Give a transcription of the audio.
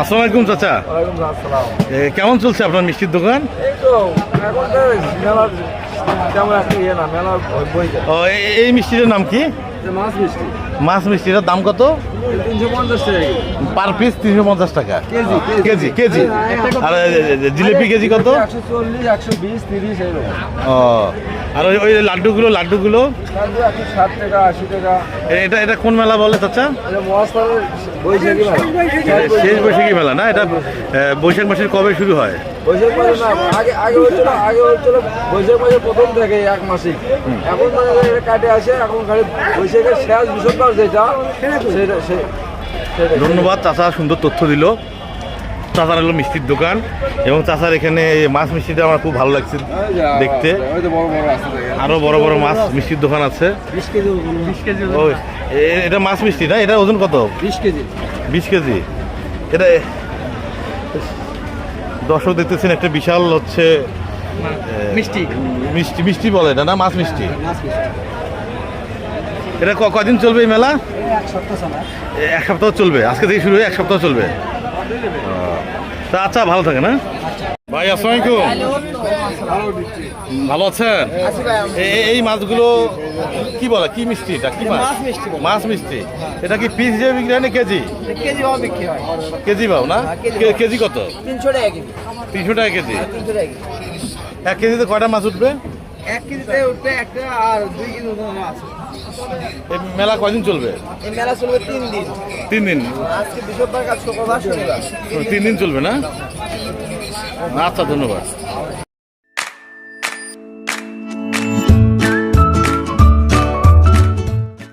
আসসালামু আলাইকুম চাচা। কেমন চলছে আপনার মিষ্টির দোকান? এই মিষ্টিটার নাম কি? মাছ মিষ্টি। মাছ মিষ্টিটার দাম কত? পার পিস তিনশো পঞ্চাশ টাকা। KG KG. কেজি আর জিলিপি কেজি কত? চল্লিশ একশো বিশ তিরিশ ও আর ওই ওই লাড্ডুগুলো লাড্ডুগুলো? ষাট টাকা আশি টাকা। এটা এটা কোন মেলা বলে চাচা? শেষ বৈশাখী মেলা না? এটা বৈশাখ মাসের কবে শুরু হয়? বৈশাখ মাসে না আগে আগে হচ্ছিল আগে হচ্ছিল বৈশাখ মাসের প্রথম থেকে এক মাসিক এখন মানে কাটে আসে এখন খালি বৈশাখের শেষ যেটা সেটা ধন্যবাদ চাচা সুন্দর তথ্য দিল। চাচার হলো মিষ্টির দোকান এবং চাচার এখানে মাছ মিষ্টিটা আমার খুব ভালো লাগছে দেখতে। ওই বড় বড় আরও বড় বড় মাছ মিষ্টির দোকান আছে। ও এটা মাছ মিষ্টি না? এটা ওজন কত? বিশ কেজি। বিশ কেজি এটা দর্শক দেখতেছেন একটা বিশাল হচ্ছে মিষ্টি। মিষ্টি মিষ্টি বলে এটা না? মাছ মিষ্টি? এটা ক- কদিন চলবে এই মেলা? এক সপ্তাহ চলবে। আজকে থেকে শুরু হয়ে এক সপ্তাহ চলবে। তা আচ্ছা ভালো থাকে না ভাই আসসালামু আলাইকুম। ভালো আছেন? এই মাছগুলো কি বলে? কি মিষ্টি এটা? কি মাছ? মাছ মিষ্টি। মাছ মিষ্টি এটা কি পিস হিসেবে বিক্রি হয় না কেজি? কেজি ভাবে বিক্রি হয় কেজি পাও না? কেজি কে- কেজি কত? তিনশো টাকা কেজি। তিনশো টাকা কেজি। তিনশো টাকা কেজি। এক কেজিতে কয়টা মাছ উঠবে? এক কেজিতে উঠবে একটা আর দুই কেজি ওজন মাছ এই মেলা কয়দিন চলবে? এই মেলা চলবে তিন দিন। তিন দিন? আজকে বৃহস্পতিবার কাজ শুক্রবার শনিবার। তিন দিন চলবে না? আচ্ছা ধন্যবাদ।